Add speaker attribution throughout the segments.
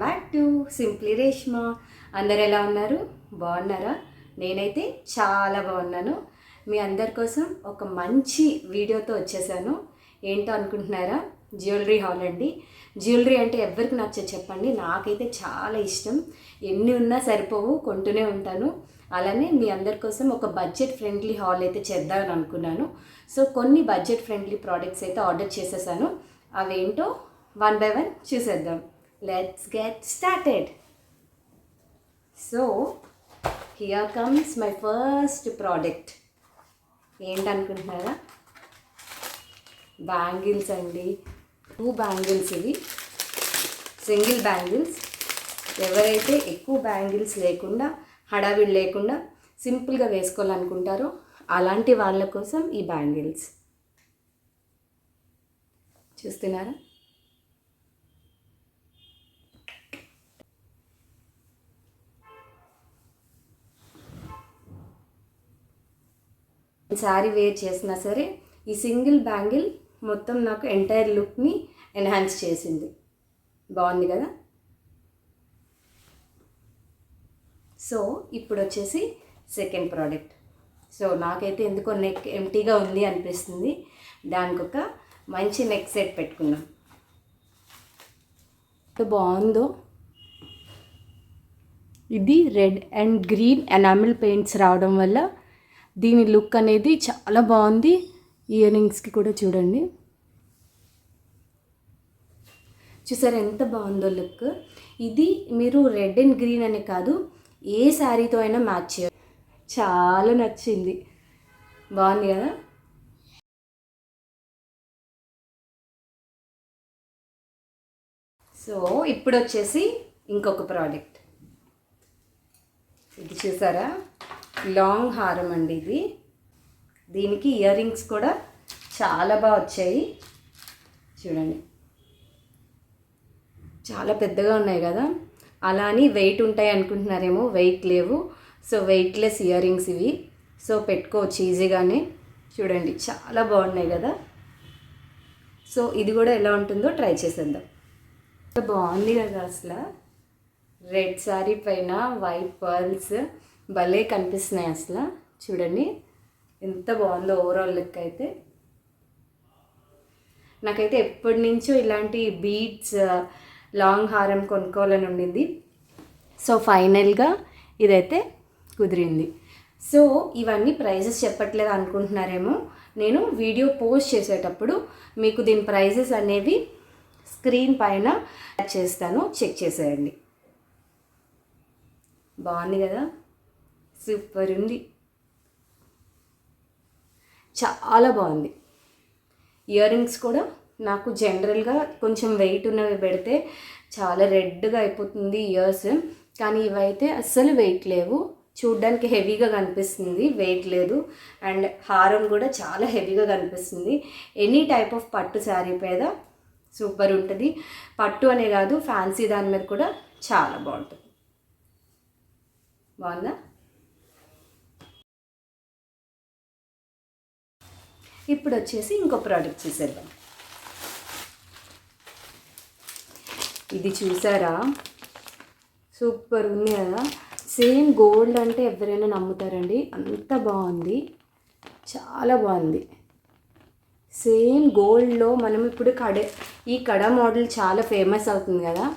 Speaker 1: Welcome back to simply Reshma. అందరు ఎలా ఉన్నారు? బాగున్నారా? నేనైతే చాలా బాగున్నాను. మీ అందరి కోసం ఒక మంచి వీడియోతో వచ్చేసాను. ఏంటో అనుకుంటున్నారా? జ్యువెలరీ హాల్ అండి. జ్యువెలరీ అంటే ఎవరికి నచ్చో చెప్పండి. నాకైతే చాలా ఇష్టం. ఎన్ని ఉన్నా సరిపోవు కొంటూనే ఉంటాను. అలానే మీ అందరి కోసం ఒక బడ్జెట్ ఫ్రెండ్లీ హాల్ అయితే చేద్దామని అనుకున్నాను. సో కొన్ని బడ్జెట్ ఫ్రెండ్లీ ప్రోడక్ట్స్ అయితే ఆర్డర్ చేసేసాను. అవేంటో వన్ బై వన్ చూసేద్దాం. Let's get started so here comes my first product ఏంటనుకుంటున్నారా? బ్యాంగిల్స్ అండి. టూ బ్యాంగిల్స్ ఇవి. సింగిల్ బ్యాంగిల్స్ ఎవరైతే ఎక్కువ బ్యాంగిల్స్ లేకుండా హడావిడి లేకుండా సింపుల్గా వేసుకోవాలనుకుంటారో అలాంటి వాళ్ళ కోసం ఈ బ్యాంగిల్స్ చూస్తున్నారా? శారీ వేర్ చేసినా సరే ఈ సింగిల్ బ్యాంగిల్ మొత్తం నాకు ఎంటైర్ లుక్ని ఎన్హాన్స్ చేసింది. బాగుంది కదా? సో ఇప్పుడు వచ్చేసి సెకండ్ ప్రోడక్ట్. సో నాకైతే ఎందుకో నెక్ ఎంటీగా ఉంది అనిపిస్తుంది. దానికి ఒక మంచి నెక్ సెట్ పెట్టుకున్నాం. బాగుందో. ఇది red and green enamel paints రావడం వల్ల దీని లుక్ అనేది చాలా బాగుంది. ఇయర్ రింగ్స్కి కూడా చూడండి. చూసారా ఎంత బాగుందో లుక్. ఇది మీరు రెడ్ అండ్ గ్రీన్ అనే కాదు ఏ శారీతో అయినా మ్యాచ్ చేయాలి చాలా నచ్చింది. బాగుంది కదా? సో ఇప్పుడు వచ్చేసి ఇంకొక ప్రోడక్ట్ ఇది చూసారా? లాంగ్ హారం అండి ఇది. దీనికి ఇయర్ రింగ్స్ కూడా చాలా బాగా వచ్చాయి. చూడండి. చాలా పెద్దగా ఉన్నాయి కదా. అలా అని వెయిట్ ఉంటాయి అనుకుంటున్నారేమో వెయిట్ లేవు. సో వెయిట్లెస్ ఇయర్ రింగ్స్ ఇవి. సో పెట్టుకోవచ్చు ఈజీగానే చూడండి చాలా బాగున్నాయి కదా. సో ఇది కూడా ఎలా ఉంటుందో ట్రై చేసేద్దాం. బాగుంది కదా అసలు. రెడ్ శారీ పైన వైట్ పర్ల్స్ భలే కనిపిస్తున్నాయి అసలు. చూడండి ఎంత బాగుందో ఓవరాల్ లుక్ అయితే. నాకైతే ఎప్పటి నుంచో ఇలాంటి బీడ్స్ లాంగ్ హారం కొనుక్కోవాలని ఉండింది. సో ఫైనల్గా ఇదైతే కుదిరింది. సో ఇవన్నీ ప్రైజెస్ చెప్పట్లేదు అనుకుంటున్నారేమో. నేను వీడియో పోస్ట్ చేసేటప్పుడు మీకు దీని ప్రైజెస్ అనేవి స్క్రీన్ పైన చేస్తాను. చెక్ చేసేయండి. బాగుంది కదా? సూపర్ ఉంది. చాలా బాగుంది. ఇయర్ రింగ్స్ కూడా నాకు జనరల్గా కొంచెం వెయిట్ ఉన్నవి పెడితే చాలా రెడ్గా అయిపోతుంది ఇయర్స్ కానీ ఇవైతే అస్సలు వెయిట్ లేవు. చూడ్డానికి హెవీగా కనిపిస్తుంది వెయిట్ లేదు. అండ్ హారం కూడా చాలా హెవీగా కనిపిస్తుంది. ఎనీ టైప్ ఆఫ్ పట్టు శారీ మీద సూపర్ ఉంటుంది. పట్టు అనే కాదు ఫ్యాన్సీ దాని మీద కూడా చాలా బాగుంటుంది. బాగుందా? ఇప్పుడు వచ్చేసి ఇంకో ప్రోడక్ట్ చూసేద్దాం. ఇది చూసారా? సూపర్ ఉంది కదా? సేమ్ గోల్డ్ అంటే ఎవరైనా నమ్ముతారండి. అంత బాగుంది. చాలా బాగుంది. సేమ్ గోల్డ్లో మనం ఇప్పుడు కడ ఈ కడ మోడల్ చాలా ఫేమస్ అవుతుంది కదా?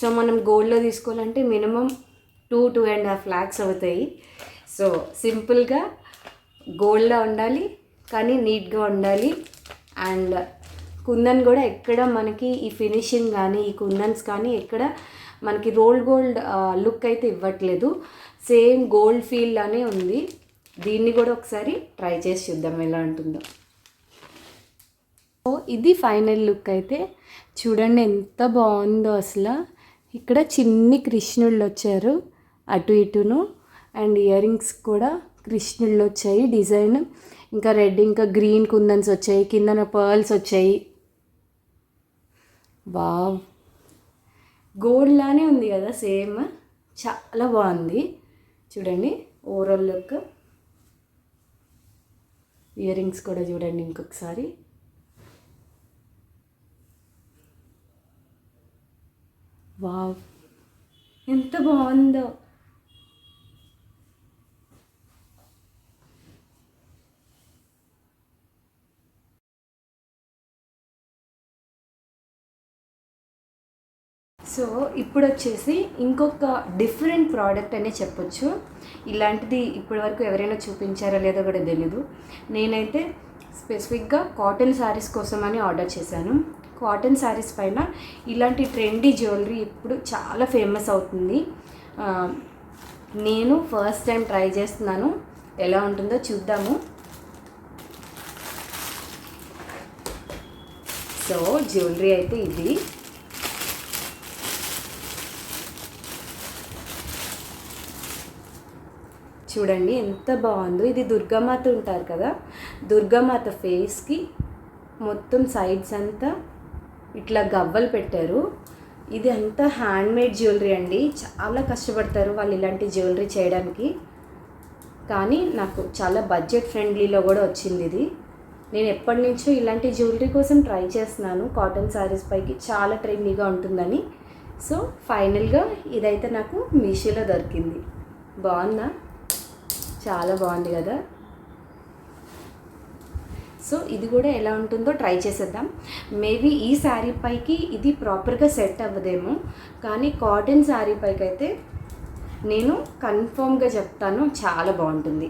Speaker 1: సో మనం గోల్డ్లో తీసుకోవాలంటే minimum two two and half lakhs అవుతాయి. సో సింపుల్గా గోల్డ్లో ఉండాలి. కానీ నీట్గా ఉండాలి. అండ్ కుందన్ కూడా ఎక్కడ మనకి ఈ ఫినిషింగ్ కానీ ఈ కుందన్స్ కానీ ఎక్కడ మనకి రోల్డ్ గోల్డ్ లుక్ అయితే ఇవ్వట్లేదు. సేమ్ గోల్డ్ ఫీల్ లానే ఉంది. దీన్ని కూడా ఒకసారి ట్రై చేసి చూద్దాం ఎలా ఉంటుందో. సో ఇది ఫైనల్ లుక్ అయితే. చూడండి ఎంత బాగుందో అసలు. ఇక్కడ చిన్ని కృష్ణుళ్ళు వచ్చారు అటు ఇటును. అండ్ ఇయర్ రింగ్స్ కూడా కృష్ణుళ్ళు వచ్చాయి డిజైన్. ఇంకా రెడ్ ఇంకా గ్రీన్ కుందన్స్ వచ్చాయి కిందన పర్ల్స్ వచ్చాయి. వావ్. గోల్డ్ లానే ఉంది కదా సేమ్. చాలా బాగుంది. చూడండి ఓవరాల్ లుక్. ఇయర్ రింగ్స్ కూడా చూడండి ఇంకొకసారి. వావ్. ఎంత బాగుందో. సో ఇప్పుడు వచ్చేసి ఇంకొక డిఫరెంట్ ప్రోడక్ట్ అనే చెప్పొచ్చు. ఇలాంటిది ఇప్పటివరకు ఎవరైనా చూపించారో లేదో కూడా తెలీదు. నేనైతే స్పెసిఫిక్గా కాటన్ శారీస్ కోసం అని ఆర్డర్ చేశాను. కాటన్ శారీస్ పైన ఇలాంటి ట్రెండీ జ్యువెలరీ ఇప్పుడు చాలా ఫేమస్ అవుతుంది. నేను ఫస్ట్ టైం ట్రై చేస్తున్నాను. ఎలా ఉంటుందో చూద్దాము. సో జ్యువెలరీ అయితే ఇది. చూడండి ఎంత బాగుందో. ఇది దుర్గామాత ఉంటారు కదా దుర్గామాత ఫేస్కి మొత్తం సైడ్స్ అంతా ఇట్లా గవ్వలు పెట్టారు. ఇది అంతా హ్యాండ్మేడ్ జ్యువెలరీ అండి. చాలా కష్టపడతారు వాళ్ళు ఇలాంటి జ్యువెలరీ చేయడానికి. కానీ నాకు చాలా బడ్జెట్ ఫ్రెండ్లీలో కూడా వచ్చింది ఇది. నేను ఎప్పటి నుంచో ఇలాంటి జ్యువెలరీ కోసం ట్రై చేస్తున్నాను. కాటన్ శారీస్ పైకి చాలా ట్రెండీగా ఉంటుందని. సో ఫైనల్గా ఇదైతే నాకు మీషోలో దొరికింది. బాగుందా? చాలా బాగుంది కదా. సో ఇది కూడా ఎలా ఉంటుందో ట్రై చేసేద్దాం. మేబీ ఈ శారీ పైకి ఇది ప్రాపర్గా సెట్ అవ్వదేమో. కానీ కాటన్ శారీ పైకి అయితే నేను కన్ఫర్మ్గా చెప్తాను చాలా బాగుంటుంది.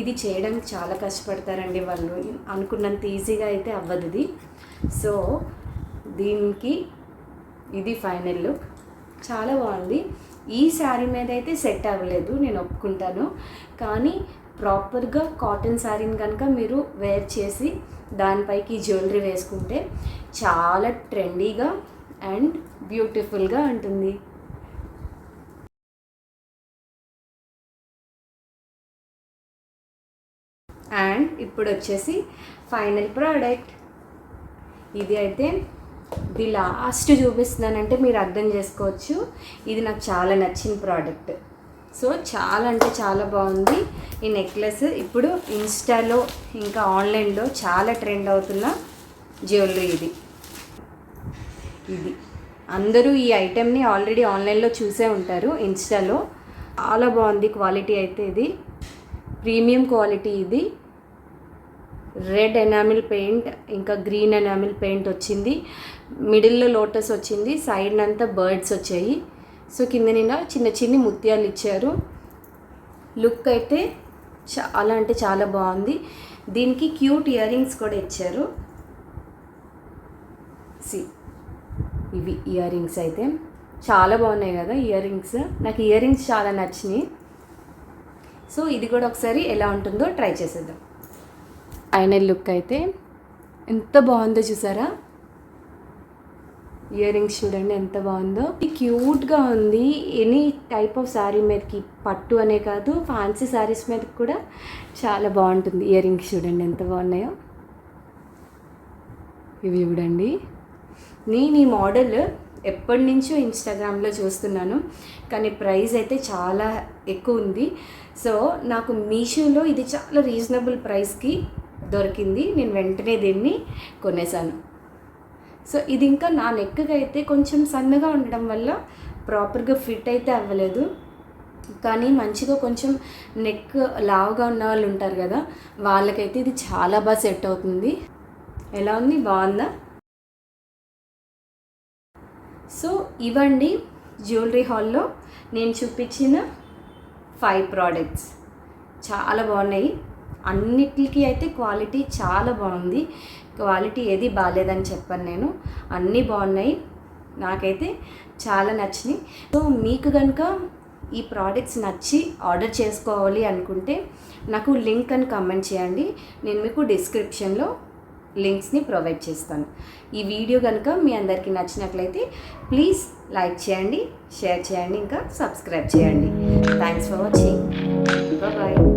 Speaker 1: ఇది చేయడానికి చాలా కష్టపడతారండి వాళ్ళు. అనుకున్నంత ఈజీగా అయితే అవ్వదు ఇది. సో దీనికి ఇది ఫైనల్ లుక్. చాలా బాగుంది. ఈ శారీ మీద అయితే సెట్ అవ్వలేదు నేను ఒప్పుకుంటాను. కానీ ప్రాపర్గా కాటన్ శారీని కనుక మీరు వేర్ చేసి దానిపైకి జ్యువెలరీ వేసుకుంటే చాలా ట్రెండీగా అండ్ బ్యూటిఫుల్గా ఉంటుంది. అండ్ ఇప్పుడు వచ్చేసి ఫైనల్ ప్రోడక్ట్. ఇది అయితే ఇది లాస్ట్ చూపిస్తున్నానంటే మీరు అర్థం చేసుకోవచ్చు. ఇది నాకు చాలా నచ్చిన ప్రోడక్ట్. సో చాలా అంటే చాలా బాగుంది. ఈ నెక్లెస్ ఇప్పుడు ఇన్స్టాలో ఇంకా ఆన్లైన్లో చాలా ట్రెండ్ అవుతున్న జ్యువెలరీ ఇది. ఇది. అందరూ ఈ ఐటెంని ఆల్రెడీ ఆన్లైన్లో చూసే ఉంటారు ఇన్స్టాలో. చాలా బాగుంది క్వాలిటీ అయితే ఇది. ప్రీమియం క్వాలిటీ ఇది. రెడ్ ఎనామిల్ పెయింట్ ఇంకా గ్రీన్ ఎనామిల్ పెయింట్ వచ్చింది. మిడిల్లో లోటస్ వచ్చింది సైడ్ అంతా బర్డ్స్ వచ్చాయి. సో కింద నిండా చిన్న చిన్ని ముత్యాలు ఇచ్చారు. లుక్ అయితే చాలా అంటే చాలా బాగుంది. దీనికి క్యూట్ ఇయర్ రింగ్స్ కూడా ఇచ్చారు. సి ఇవి ఇయర్ రింగ్స్ అయితే. చాలా బాగున్నాయి కదా ఇయర్ రింగ్స్. నాకు ఇయర్ రింగ్స్ చాలా నచ్చినాయి. సో ఇది కూడా ఒకసారి ఎలా ఉంటుందో ట్రై చేసేద్దాం. ఫైనల్ లుక్ అయితే. ఎంత బాగుందో చూసారా? ఇయర్ రింగ్స్ చూడండి ఎంత బాగుందో. ఇది క్యూట్గా ఉంది. ఎనీ టైప్ ఆఫ్ శారీ మీదకి పట్టు అనే కాదు ఫ్యాన్సీ శారీస్ మీద కూడా చాలా బాగుంటుంది ఇయర్ రింగ్స్ చూడండి ఎంత బాగున్నాయో. ఇవి చూడండి. నేను ఈ మోడల్ ఎప్పటి నుంచో ఇన్స్టాగ్రామ్లో చూస్తున్నాను. కానీ ప్రైస్ అయితే చాలా ఎక్కువ ఉంది. సో నాకు మీషోలో ఇది చాలా రీజనబుల్ ప్రైస్కి దొరికింది నేను వెంటనే దీన్ని కొనేసాను సో ఇది ఇంకా నా నెక్కి అయితే కొంచెం సన్నగా ఉండడం వల్ల ప్రాపర్గా ఫిట్ అయితే అవ్వలేదు. కానీ మంచిగా కొంచెం నెక్ లావుగా ఉన్న వాళ్ళు ఉంటారు కదా వాళ్ళకైతే ఇది చాలా బాగా సెట్ అవుతుంది. ఎలా ఉంది? బాగుందా? సో ఇవండి జ్యువెలరీ హాల్లో నేను చూపించిన ఫైవ్ ప్రోడక్ట్స్. చాలా బాగున్నాయి. అన్నిటికీ అయితే క్వాలిటీ చాలా బాగుంది. క్వాలిటీ ఏది బాగాలేదని చెప్పాను నేను. అన్నీ బాగున్నాయి. నాకైతే చాలా నచ్చినాయి. సో మీకు కనుక ఈ ప్రోడక్ట్స్ నచ్చి ఆర్డర్ చేసుకోవాలి అనుకుంటే నాకు లింక్ అని కమెంట్ చేయండి. నేను మీకు డిస్క్రిప్షన్లో లింక్స్ని ప్రొవైడ్ చేస్తాను. ఈ వీడియో కనుక మీ అందరికీ నచ్చినట్లయితే ప్లీజ్ లైక్ చేయండి షేర్ చేయండి ఇంకా సబ్స్క్రైబ్ చేయండి. Thanks for watching. బాయ్.